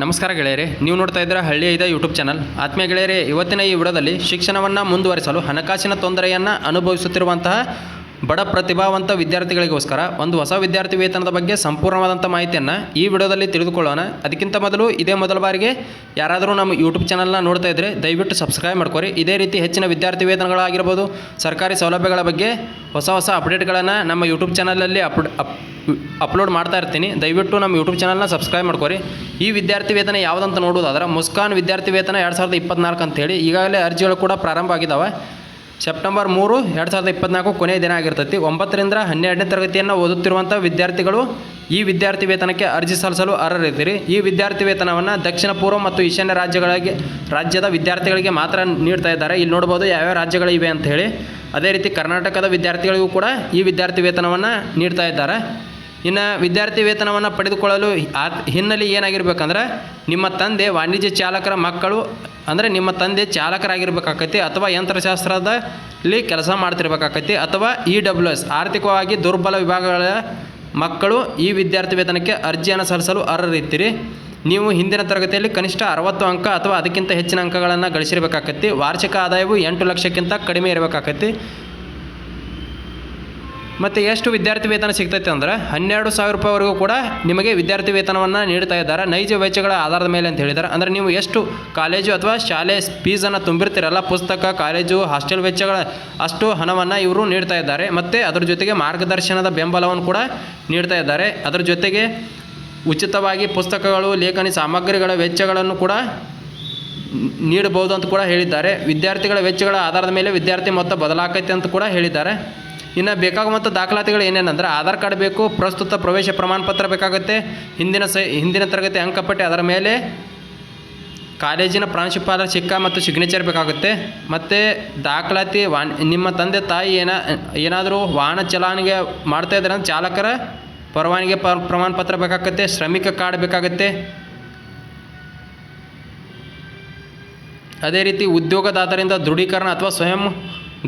ನಮಸ್ಕಾರ ಗೆಳೆಯರೆ, ನೀವು ನೋಡ್ತಾ ಇದ್ದೀರಾ ಹಳ್ಳಿ ಐದ ಯೂಟ್ಯೂಬ್ ಚಾನಲ್ ಆತ್ಮೀಯ ಗೆಳೆಯರೆ, ಇವತ್ತಿನ ಈ ವಿಡದಲ್ಲಿ ಶಿಕ್ಷಣವನ್ನು ಮುಂದುವರಿಸಲು ಹಣಕಾಸಿನ ತೊಂದರೆಯನ್ನು ಅನುಭವಿಸುತ್ತಿರುವಂತಹ ಬಡ ಪ್ರತಿಭಾವಂತ ವಿದ್ಯಾರ್ಥಿಗಳಿಗೋಸ್ಕರ ಒಂದು ಹೊಸ ವಿದ್ಯಾರ್ಥಿ ವೇತನದ ಬಗ್ಗೆ ಸಂಪೂರ್ಣವಾದಂಥ ಮಾಹಿತಿಯನ್ನು ಈ ವಿಡಿಯೋದಲ್ಲಿ ತಿಳಿದುಕೊಳ್ಳೋಣ. ಅದಕ್ಕಿಂತ ಮೊದಲು ಇದೇ ಮೊದಲ ಬಾರಿಗೆ ಯಾರಾದರೂ ನಮ್ಮ ಯೂಟ್ಯೂಬ್ ಚಾನಲ್ನ ನೋಡ್ತಾ ಇದ್ದರೆ ದಯವಿಟ್ಟು ಸಬ್ಸ್ಕ್ರೈಬ್ ಮಾಡ್ಕೊರಿ. ಇದೇ ರೀತಿ ಹೆಚ್ಚಿನ ವಿದ್ಯಾರ್ಥಿ ವೇತನಗಳಾಗಿರ್ಬೋದು, ಸರ್ಕಾರಿ ಸೌಲಭ್ಯಗಳ ಬಗ್ಗೆ ಹೊಸ ಹೊಸ ಅಪ್ಡೇಟ್ಗಳನ್ನು ನಮ್ಮ ಯೂಟ್ಯೂಬ್ ಚಾನಲಲ್ಲಿ ಅಪ್ ಅಪ್ ಅಪ್ಲೋಡ್ ಮಾಡ್ತಾ ಇರ್ತೀನಿ. ದಯವಿಟ್ಟು ನಮ್ಮ ಯೂಟ್ಯೂಬ್ ಚಾನಲ್ನ ಸಬ್ಸ್ಕ್ರೈಬ್ ಮಾಡ್ಕೊರಿ. ಈ ವಿದ್ಯಾರ್ಥಿ ವೇತನ ಯಾವುದಂತ ನೋಡೋದಾದ್ರೆ ಮುಸ್ಕಾನ್ ವಿದ್ಯಾರ್ಥಿ ವೇತನ ಎರಡು ಸಾವಿರದ ಇಪ್ಪತ್ನಾಲ್ಕು ಅಂತೇಳಿ ಈಗಾಗಲೇ ಅರ್ಜಿಗಳು ಕೂಡ ಪ್ರಾರಂಭ ಆಗಿದ್ದಾವೆ ಸೆಪ್ಟೆಂಬರ್ ಮೂರು ಎರಡು ಸಾವಿರದ ಇಪ್ಪತ್ನಾಲ್ಕು ಕೊನೆಯ ದಿನ ಆಗಿರ್ತೈತಿ. ಒಂಬತ್ತರಿಂದ ಹನ್ನೆರಡನೇ ತರಗತಿಯನ್ನು ಓದುತ್ತಿರುವಂಥ ವಿದ್ಯಾರ್ಥಿಗಳು ಈ ವಿದ್ಯಾರ್ಥಿ ವೇತನಕ್ಕೆ ಅರ್ಜಿ ಸಲ್ಲಿಸಲು ಅರ್ಹರಿದ್ದೀರಿ. ಈ ವಿದ್ಯಾರ್ಥಿ ವೇತನವನ್ನು ದಕ್ಷಿಣ ಪೂರ್ವ ಮತ್ತು ಈಶಾನ್ಯ ರಾಜ್ಯಗಳಿಗೆ, ರಾಜ್ಯದ ವಿದ್ಯಾರ್ಥಿಗಳಿಗೆ ಮಾತ್ರ ನೀಡ್ತಾ ಇದ್ದಾರೆ. ಇಲ್ಲಿ ನೋಡ್ಬೋದು ಯಾವ್ಯಾವ ರಾಜ್ಯಗಳಿವೆ ಅಂತ ಹೇಳಿ. ಅದೇ ರೀತಿ ಕರ್ನಾಟಕದ ವಿದ್ಯಾರ್ಥಿಗಳಿಗೂ ಕೂಡ ಈ ವಿದ್ಯಾರ್ಥಿ ವೇತನವನ್ನು ನೀಡ್ತಾ ಇದ್ದಾರೆ. ಇನ್ನು ವಿದ್ಯಾರ್ಥಿ ವೇತನವನ್ನು ಪಡೆದುಕೊಳ್ಳಲು ಆ ಹಿನ್ನೆಲೆ ಏನಾಗಿರ್ಬೇಕಂದ್ರೆ ನಿಮ್ಮ ತಂದೆ ವಾಣಿಜ್ಯ ಚಾಲಕರ ಮಕ್ಕಳು, ಅಂದರೆ ನಿಮ್ಮ ತಂದೆ ಚಾಲಕರಾಗಿರ್ಬೇಕಾಕತಿ ಅಥವಾ ಯಂತ್ರಶಾಸ್ತ್ರದಲ್ಲಿ ಕೆಲಸ ಮಾಡ್ತಿರ್ಬೇಕಾಕತಿ ಅಥವಾ ಇ ಡಬ್ಲ್ಯೂ ಎಸ್ ಆರ್ಥಿಕವಾಗಿ ದುರ್ಬಲ ವಿಭಾಗಗಳ ಮಕ್ಕಳು ಈ ವಿದ್ಯಾರ್ಥಿ ವೇತನಕ್ಕೆ ಅರ್ಜಿಯನ್ನು ಸಲ್ಲಿಸಲು ಅರ್ಹರಿತ್ತೀರಿ ನೀವು ಹಿಂದಿನ ತರಗತಿಯಲ್ಲಿ ಕನಿಷ್ಠ ಅರವತ್ತು ಅಂಕ ಅಥವಾ ಅದಕ್ಕಿಂತ ಹೆಚ್ಚಿನ ಅಂಕಗಳನ್ನು ಗಳಿಸಿರ್ಬೇಕಾಕತಿ. ವಾರ್ಷಿಕ ಆದಾಯವು ಎಂಟು ಲಕ್ಷಕ್ಕಿಂತ ಕಡಿಮೆ ಇರಬೇಕಾಕತಿ. ಮತ್ತು ಎಷ್ಟು ವಿದ್ಯಾರ್ಥಿ ವೇತನ ಸಿಗ್ತೈತೆ ಅಂದ್ರೆ ಹನ್ನೆರಡು ಸಾವಿರ ರೂಪಾಯಿವರೆಗೂ ಕೂಡ ನಿಮಗೆ ವಿದ್ಯಾರ್ಥಿ ವೇತನವನ್ನು ನೀಡ್ತಾ ಇದ್ದಾರೆ. ನೈಜ ವೆಚ್ಚಗಳ ಆಧಾರದ ಮೇಲೆ ಅಂತ ಹೇಳಿದ್ದಾರೆ. ಅಂದರೆ ನೀವು ಎಷ್ಟು ಕಾಲೇಜು ಅಥವಾ ಶಾಲೆ ಫೀಸನ್ನು ತುಂಬಿರ್ತೀರಲ್ಲ, ಪುಸ್ತಕ, ಕಾಲೇಜು ಹಾಸ್ಟೆಲ್ ವೆಚ್ಚಗಳ ಅಷ್ಟು ಹಣವನ್ನು ಇವರು ನೀಡ್ತಾ ಇದ್ದಾರೆ. ಮತ್ತು ಅದರ ಜೊತೆಗೆ ಮಾರ್ಗದರ್ಶನದ ಬೆಂಬಲವನ್ನು ಕೂಡ ನೀಡ್ತಾ ಇದ್ದಾರೆ. ಅದರ ಜೊತೆಗೆ ಉಚಿತವಾಗಿ ಪುಸ್ತಕಗಳು, ಲೇಖನಿ ಸಾಮಗ್ರಿಗಳ ವೆಚ್ಚಗಳನ್ನು ಕೂಡ ನೀಡಬಹುದು ಅಂತ ಕೂಡ ಹೇಳಿದ್ದಾರೆ. ವಿದ್ಯಾರ್ಥಿಗಳ ವೆಚ್ಚಗಳ ಆಧಾರದ ಮೇಲೆ ವಿದ್ಯಾರ್ಥಿ ಮೊತ್ತ ಬದಲಾಗತ್ತೆ ಅಂತ ಕೂಡ ಹೇಳಿದ್ದಾರೆ. ಇನ್ನು ಬೇಕಾಗುವಂಥ ದಾಖಲಾತಿಗಳು ಏನೇನಂದ್ರೆ ಆಧಾರ್ ಕಾರ್ಡ್ ಬೇಕು, ಪ್ರಸ್ತುತ ಪ್ರವೇಶ ಪ್ರಮಾಣ ಪತ್ರ ಬೇಕಾಗುತ್ತೆ, ಹಿಂದಿನ ಸ, ಹಿಂದಿನ ತರಗತಿ ಅಂಕಪಟ್ಟಿ ಅದರ ಮೇಲೆ ಕಾಲೇಜಿನ ಪ್ರಾಂಶುಪಾಲರ ಚಿಕ್ಕ ಮತ್ತು ಸಿಗ್ನೇಚರ್ ಬೇಕಾಗುತ್ತೆ. ಮತ್ತು ದಾಖಲಾತಿ ವಾ ನಿಮ್ಮ ತಂದೆ ತಾಯಿ ಏನ, ಏನಾದರೂ ವಾಹನ ಚಲಾವಣೆಗೆ ಮಾಡ್ತಾ ಇದ್ದಾರೆ ಅಂದ್ರೆ ಚಾಲಕರ ಪರವಾನಗಿ ಪ ಪ್ರಮಾಣ ಪತ್ರ ಬೇಕಾಗುತ್ತೆ, ಶ್ರಮಿಕ ಕಾರ್ಡ್ ಬೇಕಾಗುತ್ತೆ. ಅದೇ ರೀತಿ ಉದ್ಯೋಗದಾತರಿಂದ ದೃಢೀಕರಣ ಅಥವಾ ಸ್ವಯಂ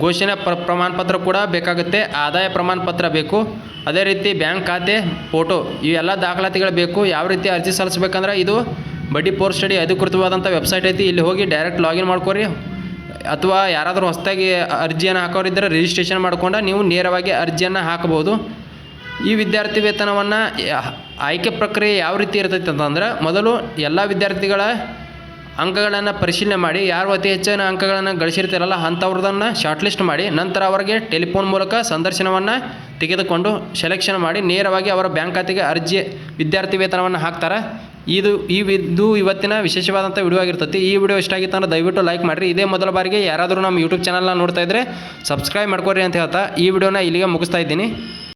ಘೋಷಣೆ ಪ್ರ ಪ್ರಮಾಣ ಪತ್ರ ಕೂಡ ಬೇಕಾಗುತ್ತೆ, ಆದಾಯ ಪ್ರಮಾಣ ಪತ್ರ ಬೇಕು. ಅದೇ ರೀತಿ ಬ್ಯಾಂಕ್ ಖಾತೆ, ಫೋಟೋ ಇವೆಲ್ಲ ದಾಖಲಾತಿಗಳು ಬೇಕು. ಯಾವ ರೀತಿ ಅರ್ಜಿ ಸಲ್ಲಿಸ್ಬೇಕಂದ್ರೆ ಇದು ಬಡ್ಡಿ ಪೋರ್ ಸ್ಟಡಿ ಅಧಿಕೃತವಾದಂಥ ವೆಬ್ಸೈಟ್ ಐತಿ. ಇಲ್ಲಿ ಹೋಗಿ ಡೈರೆಕ್ಟ್ ಲಾಗಿನ್ ಮಾಡ್ಕೊರಿ. ಅಥವಾ ಯಾರಾದರೂ ಹೊಸದಾಗಿ ಅರ್ಜಿಯನ್ನು ಹಾಕೋರಿದ್ದರೆ ರಿಜಿಸ್ಟ್ರೇಷನ್ ಮಾಡ್ಕೊಂಡು ನೀವು ನೇರವಾಗಿ ಅರ್ಜಿಯನ್ನು ಹಾಕಬಹುದು. ಈ ವಿದ್ಯಾರ್ಥಿ ವೇತನವನ್ನು ಆಯ್ಕೆ ಪ್ರಕ್ರಿಯೆ ಯಾವ ರೀತಿ ಇರ್ತೈತೆ ಅಂತಂದ್ರೆ, ಮೊದಲು ಎಲ್ಲ ವಿದ್ಯಾರ್ಥಿಗಳ ಅಂಕಗಳನ್ನು ಪರಿಶೀಲನೆ ಮಾಡಿ, ಯಾರು ಅತಿ ಹೆಚ್ಚಿನ ಅಂಕಗಳನ್ನು ಗಳಿಸಿರ್ತಾರಲ್ಲ ಅಂಥವ್ರದನ್ನು ಶಾರ್ಟ್ ಲಿಸ್ಟ್ ಮಾಡಿ, ನಂತರ ಅವರಿಗೆ ಟೆಲಿಫೋನ್ ಮೂಲಕ ಸಂದರ್ಶನವನ್ನು ತೆಗೆದುಕೊಂಡು ಸೆಲೆಕ್ಷನ್ ಮಾಡಿ, ನೇರವಾಗಿ ಅವರ ಬ್ಯಾಂಕ್ ಖಾತೆಗೆ ಅರ್ಜಿ ವಿದ್ಯಾರ್ಥಿ ವೇತನವನ್ನು ಹಾಕ್ತಾರೆ. ಇದು, ಈ ಇದು ಇವತ್ತಿನ ವಿಶೇಷವಾದಂಥ ವಿಡಿಯೋ ಆಗಿರ್ತೈತಿ. ಈ ವಿಡಿಯೋ ಇಷ್ಟ ಆಗಿತ್ತು ಅಂದ್ರೆ ದಯವಿಟ್ಟು ಲೈಕ್ ಮಾಡಿರಿ. ಇದೇ ಮೊದಲ ಬಾರಿಗೆ ಯಾರಾದರೂ ನಮ್ಮ ಯೂಟ್ಯೂಬ್ ಚಾನಲ್ನ ನೋಡ್ತಾ ಇದ್ದರೆ ಸಬ್ಸ್ಕ್ರೈಬ್ ಮಾಡ್ಕೊರಿ ಅಂತ ಹೇಳ್ತಾ ಈ ವಿಡಿಯೋನ ಇಲ್ಲಿಗೆ ಮುಗಿಸ್ತಾ ಇದ್ದೀನಿ.